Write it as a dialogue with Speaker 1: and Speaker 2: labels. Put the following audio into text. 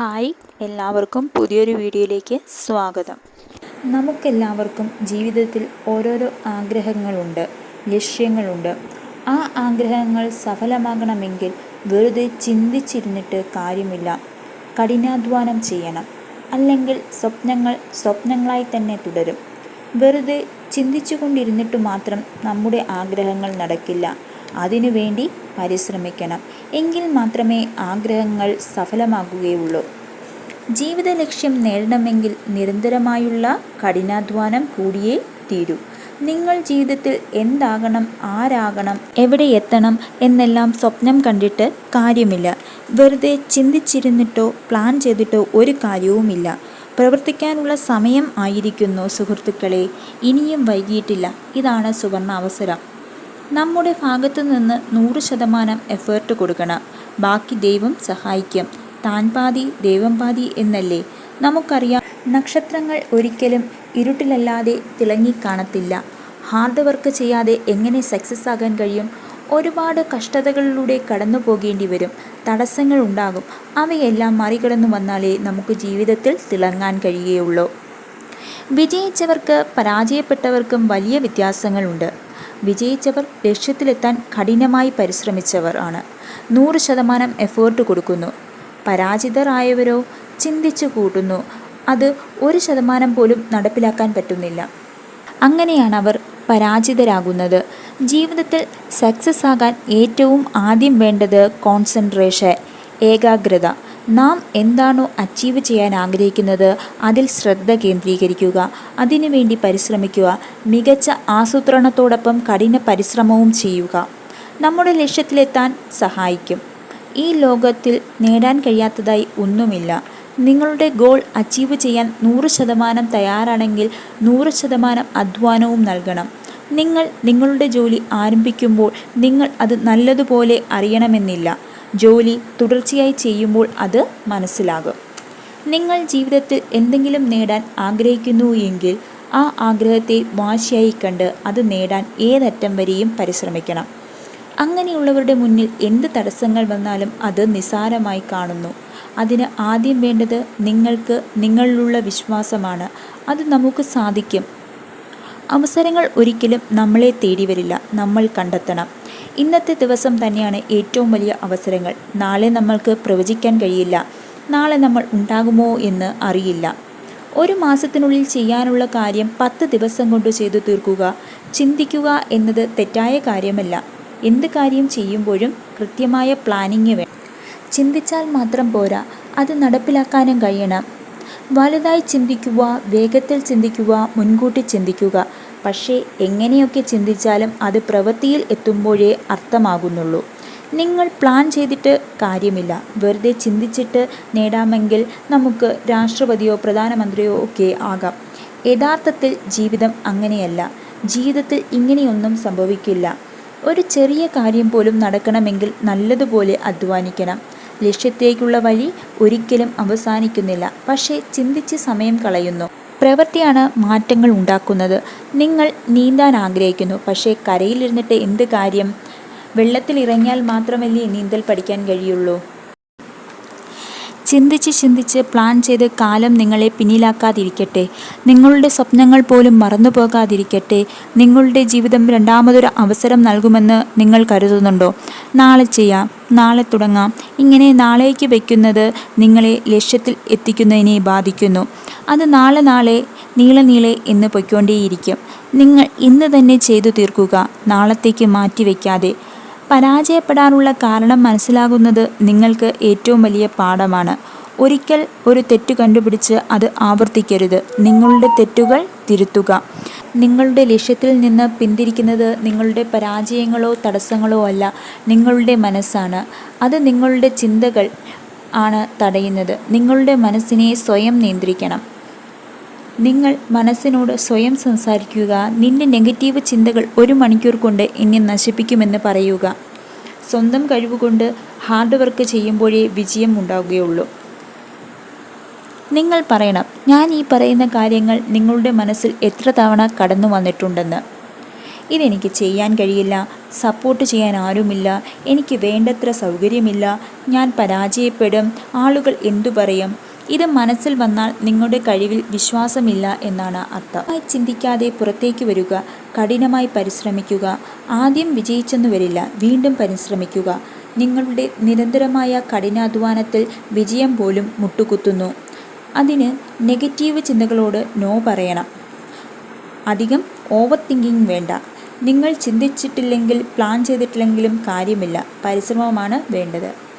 Speaker 1: Hi എല്ലാവർക്കും പുതിയൊരു വീഡിയോയിലേക്ക് സ്വാഗതം.
Speaker 2: നമുക്കെല്ലാവർക്കും ജീവിതത്തിൽ ഓരോരോ ആഗ്രഹങ്ങളുണ്ട് ലക്ഷ്യങ്ങളുണ്ട്. ആ ആഗ്രഹങ്ങൾ സഫലമാകണമെങ്കിൽ വെറുതെ ചിന്തിച്ചിരുന്നിട്ട് കാര്യമില്ല. കഠിനാധ്വാനം ചെയ്യണം. അല്ലെങ്കിൽ സ്വപ്നങ്ങൾ സ്വപ്നങ്ങളായി തന്നെ തുടരും. വെറുതെ ചിന്തിച്ചുകൊണ്ടിരുന്നിട്ട് മാത്രം നമ്മുടെ ആഗ്രഹങ്ങൾ നടക്കില്ല. അതിനുവേണ്ടി പരിശ്രമിക്കണം. എങ്കിൽ മാത്രമേ ആഗ്രഹങ്ങൾ സഫലമാകുകയുള്ളൂ. ജീവിത ലക്ഷ്യം നേടണമെങ്കിൽ നിരന്തരമായുള്ള കഠിനാധ്വാനം കൂടിയേ തീരൂ. നിങ്ങൾ ജീവിതത്തിൽ എന്താകണം ആരാകണം എവിടെ എത്തണം എന്നെല്ലാം സ്വപ്നം കണ്ടിട്ട് കാര്യമില്ല. വെറുതെ ചിന്തിച്ചിരുന്നിട്ടോ പ്ലാൻ ചെയ്തിട്ടോ ഒരു കാര്യവുമില്ല. പ്രവർത്തിക്കാനുള്ള സമയം ആയിരിക്കുന്നു സുഹൃത്തുക്കളെ. ഇനിയും വൈകിയിട്ടില്ല. ഇതാണ് സുവർണ അവസരം നമ്മുടെ ഭാഗത്തു നിന്ന് നൂറ് ശതമാനം എഫേർട്ട് കൊടുക്കണം. ബാക്കി ദൈവം സഹായിക്കും. താൻ പാതി ദൈവം പാതി എന്നല്ലേ? നമുക്കറിയാം നക്ഷത്രങ്ങൾ ഒരിക്കലും ഇരുട്ടിലല്ലാതെ തിളങ്ങിക്കാണത്തില്ല. ഹാർഡ് വർക്ക് ചെയ്യാതെ എങ്ങനെ സക്സസ് ആകാൻ കഴിയും? ഒരുപാട് കഷ്ടതകളിലൂടെ കടന്നു പോകേണ്ടി വരും. തടസ്സങ്ങൾ ഉണ്ടാകും. അവയെല്ലാം മറികടന്നു വന്നാലേ നമുക്ക് ജീവിതത്തിൽ തിളങ്ങാൻ കഴിയുകയുള്ളൂ. വിജയിച്ചവർക്ക് പരാജയപ്പെട്ടവർക്കും വലിയ വ്യത്യാസങ്ങളുണ്ട്. വിജയിച്ചവർ ലക്ഷ്യത്തിലെത്താൻ കഠിനമായി പരിശ്രമിച്ചവർ ആണ്. നൂറ് ശതമാനം എഫേർട്ട് കൊടുക്കുന്നു. പരാജിതരായവരോ ചിന്തിച്ചു കൂട്ടുന്നു. അത് ഒരു ശതമാനം പോലും നടപ്പിലാക്കാൻ പറ്റുന്നില്ല. അങ്ങനെയാണ് അവർ പരാജിതരാകുന്നത്. ജീവിതത്തിൽ സക്സസ് ആകാൻ ഏറ്റവും ആദ്യം വേണ്ടത് കോൺസെൻട്രേഷൻ ഏകാഗ്രത. നാം എന്താണോ അച്ചീവ് ചെയ്യാൻ ആഗ്രഹിക്കുന്നത് അതിൽ ശ്രദ്ധ കേന്ദ്രീകരിക്കുക. അതിനുവേണ്ടി പരിശ്രമിക്കുക. മികച്ച ആസൂത്രണത്തോടൊപ്പം കഠിന പരിശ്രമവും ചെയ്യുക. നമ്മുടെ ലക്ഷ്യത്തിലെത്താൻ സഹായിക്കും. ഈ ലോകത്തിൽ നേടാൻ കഴിയാത്തതായി ഒന്നുമില്ല. നിങ്ങളുടെ ഗോൾ അച്ചീവ് ചെയ്യാൻ നൂറ് ശതമാനം തയ്യാറാണെങ്കിൽ നൂറ് ശതമാനം അധ്വാനവും നൽകണം. നിങ്ങൾ നിങ്ങളുടെ ജോലി ആരംഭിക്കുമ്പോൾ നിങ്ങൾ അത് നല്ലതുപോലെ അറിയണമെന്നില്ല. ജോലി തുടർച്ചയായി ചെയ്യുമ്പോൾ അത് മനസ്സിലാകും. നിങ്ങൾ ജീവിതത്തിൽ എന്തെങ്കിലും നേടാൻ ആഗ്രഹിക്കുന്നു എങ്കിൽ ആ ആഗ്രഹത്തെ വാശിയായി കണ്ട് അത് നേടാൻ ഏതറ്റം വരെയും പരിശ്രമിക്കണം. അങ്ങനെയുള്ളവരുടെ മുന്നിൽ എന്ത് തടസ്സങ്ങൾ വന്നാലും അത് നിസാരമായി കാണുന്നു. അതിന് ആദ്യം വേണ്ടത് നിങ്ങൾക്ക് നിങ്ങളിലുള്ള വിശ്വാസമാണ്. അത് നമുക്ക് സാധിക്കും. അവസരങ്ങൾ ഒരിക്കലും നമ്മളെ തേടി വരില്ല നമ്മൾ കണ്ടെത്തണം. ഇന്നത്തെ ദിവസം തന്നെയാണ് ഏറ്റവും വലിയ അവസരങ്ങൾ. നാളെ നമ്മൾക്ക് പ്രവചിക്കാൻ കഴിയില്ല. നാളെ നമ്മൾ ഉണ്ടാകുമോ എന്ന് അറിയില്ല. ഒരു മാസത്തിനുള്ളിൽ ചെയ്യാനുള്ള കാര്യം പത്ത് ദിവസം കൊണ്ട് ചെയ്തു തീർക്കുക ചിന്തിക്കുക എന്നത് തെറ്റായ കാര്യമല്ല. എന്ത് കാര്യം ചെയ്യുമ്പോഴും കൃത്യമായ പ്ലാനിങ് വേണം. ചിന്തിച്ചാൽ മാത്രം പോരാ അത് നടപ്പിലാക്കാനും കഴിയണം. വലുതായി ചിന്തിക്കുക വേഗത്തിൽ ചിന്തിക്കുക മുൻകൂട്ടി ചിന്തിക്കുക പക്ഷേ എങ്ങനെയൊക്കെ ചിന്തിച്ചാലും അത് പ്രവൃത്തിയിൽ എത്തുമ്പോഴേ അർത്ഥമാകുന്നുള്ളൂ. നിങ്ങൾ പ്ലാൻ ചെയ്തിട്ട് കാര്യമില്ല. വെറുതെ ചിന്തിച്ചിട്ട് നേടാമെങ്കിൽ നമുക്ക് രാഷ്ട്രപതിയോ പ്രധാനമന്ത്രിയോ ഒക്കെ ആകാം. യഥാർത്ഥത്തിൽ ജീവിതം അങ്ങനെയല്ല. ജീവിതത്തിൽ ഇങ്ങനെയൊന്നും സംഭവിക്കില്ല. ഒരു ചെറിയ കാര്യം പോലും നടക്കണമെങ്കിൽ നല്ലതുപോലെ അധ്വാനിക്കണം. ലക്ഷ്യത്തേക്കുള്ള വഴി ഒരിക്കലും അവസാനിക്കുന്നില്ല. പക്ഷേ ചിന്തിച്ച് സമയം കളയുന്നു. പ്രവൃത്തിയാണ് മാറ്റങ്ങൾ ഉണ്ടാക്കുന്നത്. നിങ്ങൾ നീന്താൻ ആഗ്രഹിക്കുന്നു. പക്ഷേ കരയിലിരുന്നിട്ട് എന്ത് കാര്യം? വെള്ളത്തിൽ ഇറങ്ങിയാൽ മാത്രമല്ലേ നീന്തൽ പഠിക്കാൻ കഴിയുള്ളൂ. ചിന്തിച്ച് ചിന്തിച്ച് പ്ലാൻ ചെയ്ത് കാലം നിങ്ങളെ പിന്നിലാക്കാതിരിക്കട്ടെ. നിങ്ങളുടെ സ്വപ്നങ്ങൾ പോലും മറന്നു പോകാതിരിക്കട്ടെ നിങ്ങളുടെ ജീവിതം രണ്ടാമതൊരു അവസരം നൽകുമെന്ന് നിങ്ങൾ കരുതുന്നുണ്ടോ? നാളെ ചെയ്യാം. നാളെ തുടങ്ങാം. ഇങ്ങനെ നാളേക്ക് വയ്ക്കുന്നത് നിങ്ങളെ ലക്ഷ്യത്തിൽ എത്തിക്കുന്നതിനെ ബാധിക്കുന്നു. അത് നാളെ നാളെ നീളെ നീളെ എന്ന് പൊയ്ക്കൊണ്ടേയിരിക്കും. നിങ്ങൾ ഇന്ന് തന്നെ ചെയ്തു തീർക്കുക നാളത്തേക്ക് മാറ്റിവെക്കാതെ പരാജയപ്പെടാനുള്ള കാരണം മനസ്സിലാകുന്നത് നിങ്ങൾക്ക് ഏറ്റവും വലിയ പാഠമാണ്. ഒരിക്കൽ ഒരു തെറ്റ് കണ്ടുപിടിച്ച് അത് ആവർത്തിക്കരുത്. നിങ്ങളുടെ തെറ്റുകൾ തിരുത്തുക. നിങ്ങളുടെ ലക്ഷ്യത്തിൽ നിന്ന് പിന്തിരിക്കുന്നത് നിങ്ങളുടെ പരാജയങ്ങളോ തടസ്സങ്ങളോ അല്ല നിങ്ങളുടെ മനസ്സാണ്. അത് നിങ്ങളുടെ ചിന്തകൾ ആണ് തടയുന്നത്. നിങ്ങളുടെ മനസ്സിനെ സ്വയം നിയന്ത്രിക്കണം. നിങ്ങൾ മനസ്സിനോട് സ്വയം സംസാരിക്കുക. നിന്റെ നെഗറ്റീവ് ചിന്തകൾ ഒരു മണിക്കൂർ കൊണ്ട് എന്നെ നശിപ്പിക്കുമെന്ന് പറയുക. സ്വന്തം കഴിവുകൊണ്ട് ഹാർഡ് വർക്ക് ചെയ്യുമ്പോഴേ വിജയം ഉണ്ടാവുകയുള്ളൂ. നിങ്ങൾ പറയണം ഞാൻ ഈ പറയുന്ന കാര്യങ്ങൾ നിങ്ങളുടെ മനസ്സിൽ എത്ര തവണ കടന്നു വന്നിട്ടുണ്ടെന്ന്? ഇതെനിക്ക് ചെയ്യാൻ കഴിയില്ല സപ്പോർട്ട് ചെയ്യാൻ ആരുമില്ല എനിക്ക് വേണ്ടത്ര സൗകര്യമില്ല ഞാൻ പരാജയപ്പെടും ആളുകൾ എന്തു പറയും? ഇത് മനസ്സിൽ വന്നാൽ നിങ്ങളുടെ കഴിവിൽ വിശ്വാസമില്ല എന്നാണ് അർത്ഥം. ചിന്തിക്കാതെ പുറത്തേക്ക് വരിക കഠിനമായി പരിശ്രമിക്കുക ആദ്യം വിജയിച്ചെന്ന് വരില്ല വീണ്ടും പരിശ്രമിക്കുക. നിങ്ങളുടെ നിരന്തരമായ കഠിനാധ്വാനത്തിൽ വിജയം പോലും മുട്ടുകുത്തുന്നു. അതിന് നെഗറ്റീവ് ചിന്തകളോട് നോ പറയണം. അധികം ഓവർ തിങ്കിങ് വേണ്ട. നിങ്ങൾ ചിന്തിച്ചിട്ടില്ലെങ്കിൽ പ്ലാൻ ചെയ്തിട്ടില്ലെങ്കിലും കാര്യമില്ല. പരിശ്രമമാണ് വേണ്ടത്.